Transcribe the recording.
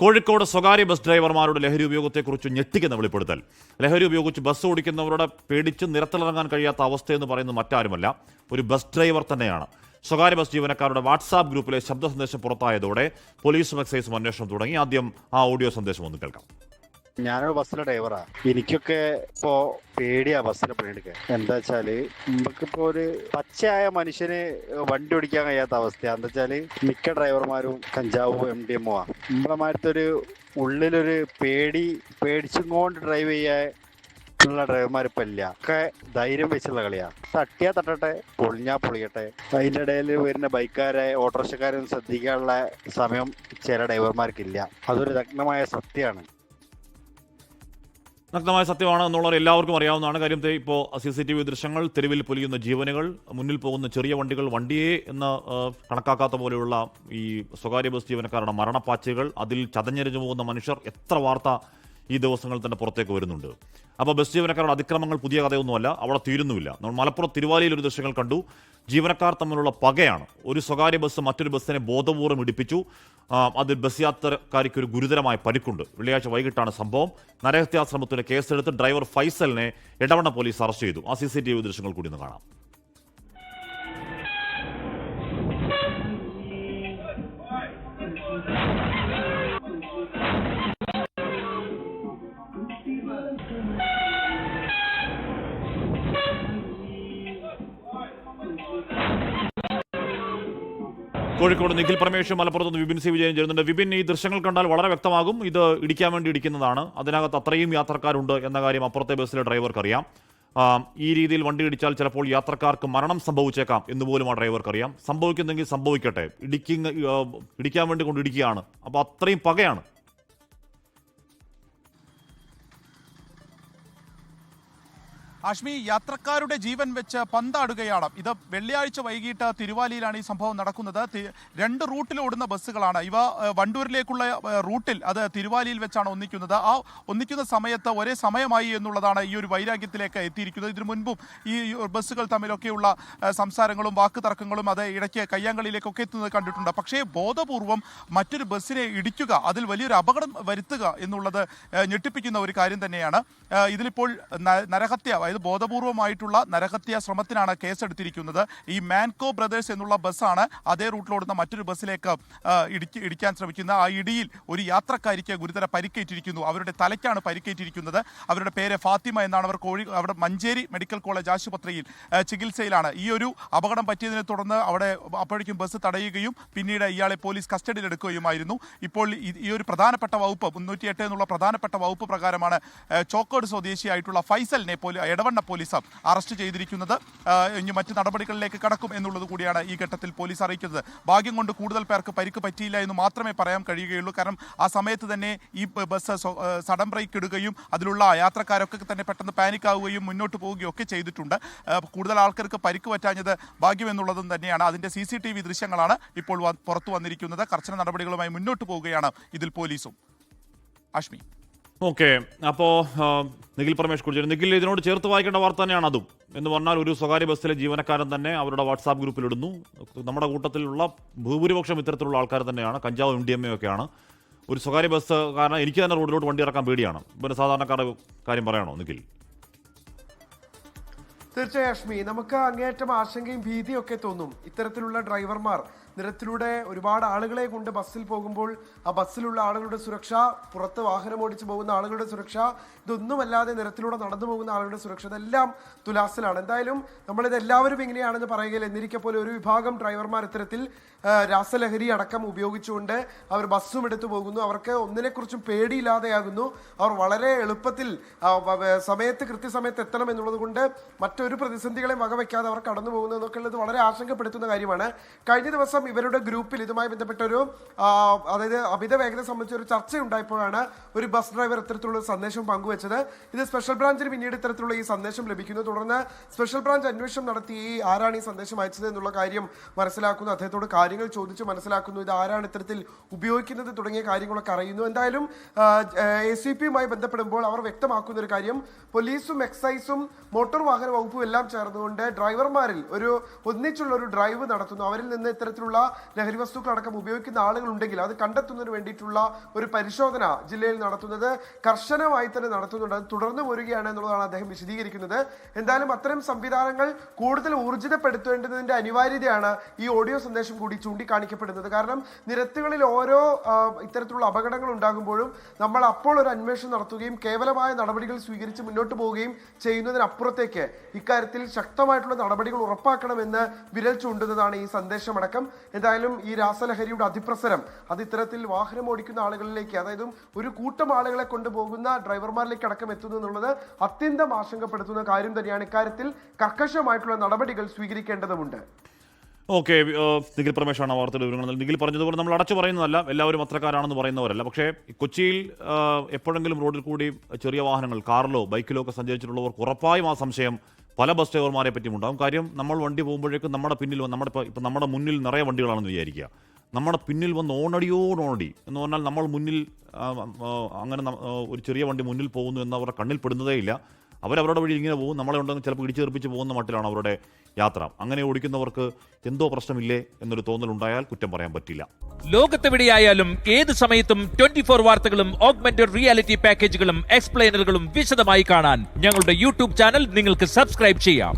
കോഴിക്കോട് സ്വകാര്യ ബസ് ഡ്രൈവർമാരുടെ ലഹരി ഉപയോഗത്തെക്കുറിച്ച് ഞെട്ടിക്കുന്ന വെളിപ്പെടുത്തൽ. ലഹരി ഉപയോഗിച്ച് ബസ് ഓടിക്കുന്നവരുടെ പേടിച്ച് നിരത്തിലിറങ്ങാൻ കഴിയാത്ത അവസ്ഥയെന്ന് പറയുന്നത് മറ്റാരുമല്ല ഒരു ബസ് ഡ്രൈവർ തന്നെയാണ്. സ്വകാര്യ ബസ് ജീവനക്കാരുടെ വാട്സാപ്പ് ഗ്രൂപ്പിലെ ശബ്ദ സന്ദേശം പുറത്തായതോടെ പോലീസും എക്സൈസും അന്വേഷണം തുടങ്ങി. ആദ്യം ആ ഓഡിയോ സന്ദേശം ഒന്ന് കേൾക്കാം. ഞാനൊരു ബസ്സിലെ ഡ്രൈവറാ. എനിക്കൊക്കെ ഇപ്പോ പേടിയാ ബസ്സിലെ പണിയെടുക്കാൻ എന്താ വെച്ചാൽ നമുക്കിപ്പോ ഒരു പച്ചയായ മനുഷ്യന് വണ്ടി ഓടിക്കാൻ കഴിയാത്ത അവസ്ഥയാ. എന്താ വെച്ചാൽ മിക്ക ഡ്രൈവർമാരും കഞ്ചാവും എം ഡി എമ്മോ നമ്മളെ മാറ്റത്തൊരു ഉള്ളിലൊരു പേടി പേടിച്ചും കൊണ്ട് ഡ്രൈവ് ചെയ്യാൻ ഉള്ള ഡ്രൈവർമാർ ഇപ്പൊ ഇല്ല. ഒക്കെ ധൈര്യം വെച്ചുള്ള കളിയാ. തട്ടിയാ തട്ടട്ടെ പൊളിഞ്ഞാ പൊളിയട്ടെ. അതിന്റെ ഇടയിൽ വരുന്ന ബൈക്കാരെ ഓട്ടോറിക്ഷക്കാരെ ശ്രദ്ധിക്കാനുള്ള സമയം ചില ഡ്രൈവർമാർക്കില്ല. അതൊരു നഗ്നമായ സത്യമാണ്. നഗ്നമായ സത്യമാണ് എന്നുള്ളവർ എല്ലാവർക്കും അറിയാവുന്നതാണ്. കാര്യം ഇപ്പോൾ സി സി ടി വി ദൃശ്യങ്ങൾ തെരുവിൽ പൊലിയുന്ന ജീവനുകൾ മുന്നിൽ പോകുന്ന ചെറിയ വണ്ടികൾ വണ്ടിയെ എന്ന് കണക്കാക്കാത്ത പോലെയുള്ള ഈ സ്വകാര്യ ബസ് ജീവനക്കാരുടെ മരണപ്പാച്ചുകൾ അതിൽ ചതഞ്ഞെരിഞ്ഞു പോകുന്ന മനുഷ്യർ എത്ര വാർത്ത ഈ ദിവസങ്ങളിൽ തന്നെ പുറത്തേക്ക് വരുന്നുണ്ട്. അപ്പോൾ ബസ് ജീവനക്കാരുടെ അതിക്രമങ്ങൾ പുതിയ കഥയൊന്നുമല്ല അവിടെ തീരുന്നുമില്ല. നമ്മൾ മലപ്പുറം തിരുവാലിയിൽ ഒരു ദൃശ്യങ്ങൾ കണ്ടു. ജീവനക്കാർ തമ്മിലുള്ള പകയാണ്. ഒരു സ്വകാര്യ ബസ് മറ്റൊരു ബസ്സിനെ ബോധപൂർവം ഇടിപ്പിച്ചു. അത് അതിൽ ബസ് യാത്രക്കാരിക്ക് ഒരു ഗുരുതരമായ പരിക്കുണ്ട്. വെള്ളിയാഴ്ച വൈകിട്ടാണ് സംഭവം. നരഹത്യാശ്രമത്തിന് കേസെടുത്ത് ഡ്രൈവർ ഫൈസലിനെ ഇടവണ്ണ പോലീസ് അറസ്റ്റ് ചെയ്തു. ആ സി സി ടി വി ദൃശ്യങ്ങൾ കൂടി ഒന്ന് കാണാം. കോഴിക്കോട് നിഖിൽ പ്രമേഷും മലപ്പുറത്ത് വിപിൻ സി വിജയൻ ചേരുന്നുണ്ട്. വിപിൻ ഈ ദൃശ്യങ്ങൾ കണ്ടാൽ വളരെ വ്യക്തമാകും. ഇത് ഇടിക്കാൻ വേണ്ടി ഇടിക്കുന്നതാണ്. അതിനകത്ത് അത്രയും യാത്രക്കാരുണ്ട് എന്ന കാര്യം അപ്പുറത്തെ ബസ്സിലെ ഡ്രൈവർക്ക് അറിയാം ഈ രീതിയിൽ വണ്ടി ഇടിച്ചാൽ ചിലപ്പോൾ യാത്രക്കാർക്ക് മരണം സംഭവിച്ചേക്കാം എന്ന് പോലും ആ ഡ്രൈവർക്ക് അറിയാം സംഭവിക്കുന്നെങ്കിൽ സംഭവിക്കട്ടെ. ഇടിക്കുന്ന ഇടിക്കാൻ വേണ്ടി കൊണ്ട് ഇടിക്കുകയാണ്. അപ്പോൾ അത്രയും പകയാണ്. ആഷ്മി യാത്രക്കാരുടെ ജീവൻ വെച്ച് പന്താടുകയാണ് ഇത് വെള്ളിയാഴ്ച വൈകിട്ട് തിരുവാലിയിലാണ് ഈ സംഭവം നടക്കുന്നത്. രണ്ട് റൂട്ടിൽ ഓടുന്ന ബസ്സുകളാണ്. ഇവ വണ്ടൂരിലേക്കുള്ള റൂട്ടിൽ അത് തിരുവാലിയിൽ വെച്ചാണ് ഒന്നിക്കുന്നത്. ആ ഒന്നിക്കുന്ന സമയത്ത് ഒരേ സമയമായി എന്നുള്ളതാണ് ഈ ഒരു വൈരാഗ്യത്തിലേക്ക് എത്തിയിരിക്കുന്നത്. ഇതിനു മുൻപും ഈ ബസ്സുകൾ തമ്മിലൊക്കെയുള്ള സംസാരങ്ങളും വാക്ക് തർക്കങ്ങളും അത് ഇടയ്ക്ക് കയ്യാങ്കളിയിലേക്കൊക്കെ എത്തുന്നത് കണ്ടിട്ടുണ്ട്. പക്ഷേ ബോധപൂർവം മറ്റൊരു ബസ്സിനെ ഇടിക്കുക അതിൽ വലിയൊരു അപകടം വരുത്തുക എന്നുള്ളത് ഞെട്ടിപ്പിക്കുന്ന ഒരു കാര്യം തന്നെയാണ്. ഇതിലിപ്പോൾ നരഹത്യ അതായത് ബോധപൂർവമായിട്ടുള്ള നരഹത്യ ശ്രമത്തിനാണ് കേസെടുത്തിരിക്കുന്നത്. ഈ മാൻകോ ബ്രദേഴ്സ് എന്നുള്ള ബസ്സാണ് അതേ റൂട്ടിലോടുന്ന മറ്റൊരു ബസ്സിലേക്ക് ഇടിക്കാൻ ശ്രമിക്കുന്ന ആ ഇടിയിൽ ഒരു യാത്രക്കാരിക്ക് ഗുരുതര പരിക്കേറ്റിരിക്കുന്നു. അവരുടെ തലയ്ക്കാണ് പരിക്കേറ്റിരിക്കുന്നത്. അവരുടെ പേര് ഫാത്തിമ എന്നാണ്. അവർ കോഴി അവിടെ മഞ്ചേരി മെഡിക്കൽ കോളേജ് ആശുപത്രിയിൽ ചികിത്സയിലാണ്. ഈ ഒരു അപകടം പറ്റിയതിനെ തുടർന്ന് അവിടെ അപ്പോഴേക്കും ബസ് തടയുകയും പിന്നീട് ഇയാളെ പോലീസ് കസ്റ്റഡിയിൽ എടുക്കുകയുമായിരുന്നു. ഇപ്പോൾ ഈ- ഒരു പ്രധാനപ്പെട്ട വകുപ്പ് മുന്നൂറ്റി എട്ട് എന്നുള്ള പ്രധാനപ്പെട്ട വകുപ്പ് പ്രകാരമാണ് ചോക്കോട് സ്വദേശിയായിട്ടുള്ള ഫൈസലിനെ പോലും ഇടവണ്ണ പോലീസ് അറസ്റ്റ് ചെയ്തിരിക്കുന്നത്. ഇനി മറ്റ് നടപടികളിലേക്ക് കടക്കും എന്നുള്ളത് കൂടിയാണ് ഈ ഘട്ടത്തിൽ പോലീസ് അറിയിക്കുന്നത്. ഭാഗ്യം കൊണ്ട് കൂടുതൽ പേർക്ക് പരിക്ക് പറ്റിയില്ല എന്ന് മാത്രമേ പറയാൻ കഴിയുകയുള്ളൂ. കാരണം ആ സമയത്ത് തന്നെ ഈ ബസ് സഡൻ ബ്രേക്ക് ഇടുകയും അതിലുള്ള യാത്രക്കാരൊക്കെ തന്നെ പെട്ടെന്ന് പാനിക് ആവുകയും മുന്നോട്ട് പോവുകയും ഒക്കെ ചെയ്തിട്ടുണ്ട്. കൂടുതൽ ആൾക്കാർക്ക് പരിക്ക് പറ്റാഞ്ഞത് ഭാഗ്യം എന്നുള്ളതും തന്നെയാണ്. അതിന്റെ സി സി ടി വി ദൃശ്യങ്ങളാണ് ഇപ്പോൾ പുറത്തു വന്നിരിക്കുന്നത്. കർശന നടപടികളുമായി മുന്നോട്ട് പോവുകയാണ് ഇതിൽ പോലീസും. അഷ്മി ഓക്കെ അപ്പോൾ നിഖിൽ പരമേഷ് കുറിച്ച്. നിഖിൽ ഇതിനോട് ചേർത്ത് വായിക്കേണ്ട വാർത്ത തന്നെയാണ് അതും. എന്ന് പറഞ്ഞാൽ ഒരു സ്വകാര്യ ബസ്സിലെ ജീവനക്കാരൻ തന്നെ അവരുടെ വാട്സാപ്പ് ഗ്രൂപ്പിലിടുന്നു നമ്മുടെ കൂട്ടത്തിലുള്ള ഭൂരിപക്ഷം ഇത്തരത്തിലുള്ള ആൾക്കാർ തന്നെയാണ്. കഞ്ചാവ് എം ഡി എം എ ഒക്കെയാണ്. ഒരു സ്വകാര്യ ബസ് കാരണം എനിക്ക് തന്നെ റോഡിലോട്ട് വണ്ടി ഇറക്കാൻ പേടിയാണ്. പിന്നെ സാധാരണക്കാരുടെ കാര്യം പറയണോ നിഖിൽ? തീർച്ചയായും നമുക്ക് അങ്ങേയറ്റം ആശങ്കയും ഭീതിയും ഒക്കെ തോന്നും. ഇത്തരത്തിലുള്ള ഡ്രൈവർമാർ നിരത്തിലൂടെ ഒരുപാട് ആളുകളെ കൊണ്ട് ബസ്സിൽ പോകുമ്പോൾ ആ ബസ്സിലുള്ള ആളുകളുടെ സുരക്ഷ പുറത്ത് വാഹനം ഓടിച്ചു പോകുന്ന ആളുകളുടെ സുരക്ഷ ഇതൊന്നുമല്ലാതെ നിരത്തിലൂടെ നടന്നു പോകുന്ന ആളുകളുടെ സുരക്ഷ ഇതെല്ലാം തുലാസിലാണ്. എന്തായാലും നമ്മളിത് എല്ലാവരും ഇങ്ങനെയാണെന്ന് പറയുകയില്ല. എന്നിരിക്കെ പോലെ ഒരു വിഭാഗം ഡ്രൈവർമാർ ഇത്തരത്തിൽ രാസലഹരി അടക്കം ഉപയോഗിച്ചുകൊണ്ട് അവർ ബസ്സും എടുത്തു പോകുന്നു. അവർക്ക് ഒന്നിനെക്കുറിച്ചും പേടിയില്ലാതെയാകുന്നു. അവർ വളരെ എളുപ്പത്തിൽ സമയത്ത് കൃത്യസമയത്ത് എത്തണം എന്നുള്ളത് കൊണ്ട് മറ്റൊരു പ്രതിസന്ധികളെയും വകവയ്ക്കാതെ അവർ കടന്നു പോകുന്നു എന്നൊക്കെ ഉള്ളത് വളരെ ആശങ്കപ്പെടുത്തുന്ന കാര്യമാണ്. കഴിഞ്ഞ ദിവസം ഇവരുടെ ഗ്രൂപ്പിൽ ഇതുമായി ബന്ധപ്പെട്ട ഒരു അതായത് അമിത വേഗത സംബന്ധിച്ച ഒരു ചർച്ച ഉണ്ടായപ്പോഴാണ് ഒരു ബസ് ഡ്രൈവർ ഇത്തരത്തിലുള്ള സന്ദേശം പങ്കുവച്ചത്. ഇത് സ്പെഷ്യൽ ബ്രാഞ്ചിന് പിന്നീട് ഇത്തരത്തിലുള്ള ഈ സന്ദേശം ലഭിക്കുന്നു. തുടർന്ന് സ്പെഷ്യൽ ബ്രാഞ്ച് അന്വേഷണം നടത്തി ഈ ആരാണ് ഈ സന്ദേശം അയച്ചത് എന്നുള്ള കാര്യം മനസ്സിലാക്കുന്നു. അദ്ദേഹത്തോട് കാര്യങ്ങൾ ചോദിച്ച് മനസ്സിലാക്കുന്നു. ഇത് ആരാണ് ഇത്തരത്തിൽ ഉപയോഗിക്കുന്നത് തുടങ്ങിയ കാര്യങ്ങളൊക്കെ അറിയുന്നു. എന്തായാലും എ സി പിയുമായി ബന്ധപ്പെടുമ്പോൾ അവർ വ്യക്തമാക്കുന്ന ഒരു കാര്യം. പോലീസും എക്സൈസും മോട്ടോർ വാഹന വകുപ്പും എല്ലാം ചേർന്നുകൊണ്ട് ഡ്രൈവർമാരിൽ ഒരു ഒന്നിച്ചുള്ള ഒരു ഡ്രൈവ് നടത്തുന്നു. അവരിൽ നിന്ന് ഇത്തരത്തിലുള്ള ഇത്തരത്തിലുള്ള ലഹരി വസ്തുക്കളടക്കം ഉപയോഗിക്കുന്ന ആളുകൾ ഉണ്ടെങ്കിൽ അത് കണ്ടെത്തുന്നതിന് വേണ്ടിയിട്ടുള്ള ഒരു പരിശോധന ജില്ലയിൽ നടത്തുന്നത് കർശനമായി തന്നെ നടത്തുന്നുണ്ട്. അത് തുടർന്ന് വരികയാണ് എന്നുള്ളതാണ് അദ്ദേഹം വിശദീകരിക്കുന്നത്. എന്തായാലും അത്തരം സംവിധാനങ്ങൾ കൂടുതൽ ഊർജിതപ്പെടുത്തേണ്ടതിന്റെ അനിവാര്യതയാണ് ഈ ഓഡിയോ സന്ദേശം കൂടി ചൂണ്ടിക്കാണിക്കപ്പെടുന്നത്. കാരണം നിരത്തുകളിൽ ഓരോ ഇത്തരത്തിലുള്ള അപകടങ്ങൾ ഉണ്ടാകുമ്പോഴും നമ്മൾ അപ്പോൾ ഒരു അന്വേഷണം നടത്തുകയും കേവലമായ നടപടികൾ സ്വീകരിച്ച് മുന്നോട്ട് പോവുകയും ചെയ്യുന്നതിനപ്പുറത്തേക്ക് ഇക്കാര്യത്തിൽ ശക്തമായിട്ടുള്ള നടപടികൾ ഉറപ്പാക്കണമെന്ന് വിരൽ ചൂണ്ടുന്നതാണ് ഈ സന്ദേശമടക്കം. എന്തായാലും ഈ രാസലഹരിയുടെ അതിപ്രസരം അത് ഇത്തരത്തിൽ വാഹനം ഓടിക്കുന്ന ആളുകളിലേക്ക് അതായത് ഒരു കൂട്ടം ആളുകളെ കൊണ്ടുപോകുന്ന ഡ്രൈവർമാരിലേക്ക് അടക്കം എത്തുന്നു എന്നുള്ളത് അത്യന്തം ആശങ്കപ്പെടുത്തുന്ന കാര്യം തന്നെയാണ് ഇക്കാര്യത്തിൽ കർക്കശമായിട്ടുള്ള നടപടികൾ സ്വീകരിക്കേണ്ടതുണ്ട് ഓക്കെ നിഖിൽ പ്രമേഷാണ് വാർത്തയുടെ വിവരങ്ങൾ. നിഖിൽ പറഞ്ഞതുപോലെ നമ്മൾ അടച്ചു പറയുന്നതല്ല എല്ലാവരും അത്രക്കാരാണെന്ന് പറയുന്നവരല്ല. പക്ഷേ കൊച്ചിയിൽ എപ്പോഴെങ്കിലും റോഡിൽ കൂടി ചെറിയ വാഹനങ്ങൾ കാറിലോ ബൈക്കിലോ ഒക്കെ സഞ്ചരിച്ചിട്ടുള്ളവർക്ക് ഉറപ്പായും ആ സംശയം പല ബസ് ഡ്രൈവർമാരെ പറ്റിയും ഉണ്ടാകും കാര്യം നമ്മൾ വണ്ടി പോകുമ്പോഴേക്കും നമ്മുടെ പിന്നിൽ നമ്മുടെ ഇപ്പം നമ്മുടെ മുന്നിൽ നിറയെ വണ്ടികളാണെന്ന് വിചാരിക്കുക. നമ്മുടെ പിന്നിൽ വന്ന് ഓണടിയോട് ഓണടി എന്ന് പറഞ്ഞാൽ നമ്മൾ മുന്നിൽ അങ്ങനെ ഒരു ചെറിയ വണ്ടി മുന്നിൽ പോകുന്നു കണ്ണിൽ പെടുന്നതേ ഇല്ല അവരവരുടെ വഴി ഇങ്ങനെ പോകും. നമ്മളെ ഉണ്ടെങ്കിൽ ചിലപ്പോൾ ഇടിച്ചേർപ്പിച്ച് പോകുന്ന മട്ടിലാണ് അവരുടെ യാത്ര. അങ്ങനെ ഓടിക്കുന്നവർക്ക് എന്തോ പ്രശ്നമില്ലേ എന്നൊരു തോന്നലുണ്ടായാൽ കുറ്റം പറയാൻ പറ്റില്ല. ലോകത്തെവിടെയായാലും ഏത് സമയത്തും ട്വന്റി ഫോർ വാർത്തകളും ഓഗ്മെന്റഡ് റിയാലിറ്റി പാക്കേജുകളും എക്സ്പ്ലെയിനറുകളും വിശദമായി കാണാൻ ഞങ്ങളുടെ യൂട്യൂബ് ചാനൽ നിങ്ങൾക്ക് സബ്സ്ക്രൈബ് ചെയ്യാം.